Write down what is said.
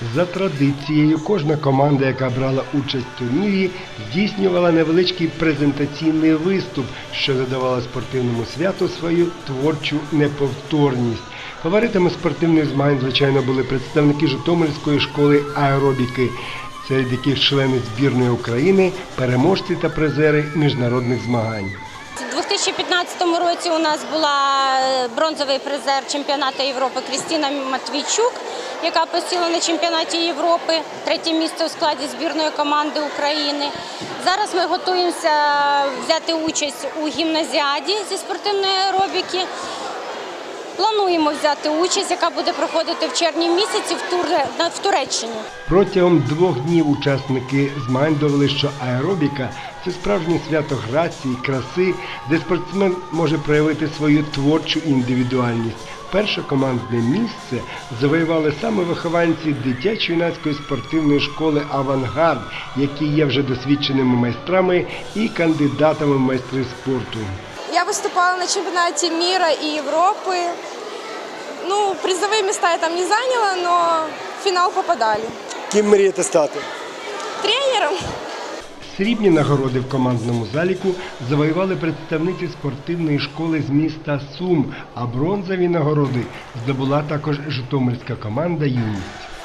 За традицією, кожна команда, яка брала участь в турнірі, здійснювала невеличкий презентаційний виступ, що додавала спортивному святу свою творчу неповторність. Фаворитами спортивних змагань, звичайно, були представники Житомирської школи аеробіки, серед яких члени збірної України, переможці та призери міжнародних змагань. У 2015 році у нас була е, бронзовий призер чемпіонату Європи Крістіна Матвійчук, яка посіла на чемпіонаті Європи третє місце у складі збірної команди України. Зараз ми готуємося взяти участь у гімназіаді зі спортивної аеробіки. Плануємо взяти участь, яка буде проходити в червні місяці в, Туре- в Туреччині. Протягом двох днів учасники змагань довели, що аеробіка це справжнє свято грації, краси, де спортсмен може проявити свою творчу індивідуальність. Перше командне місце завоювали саме вихованці дитячо-юнацької спортивної школи Авангард, які є вже досвідченими майстрами і кандидатами в майстри спорту. Я выступала на чемпионате мира и Европы. Ну, призовые места я там не заняла, но в финал попадали. Ким мрієте стати? Тренером Срібні нагороди в командному заліку завоювали представниці спортивної школи з міста Сум, а бронзові нагороди здобула також Житомирська команда Юність.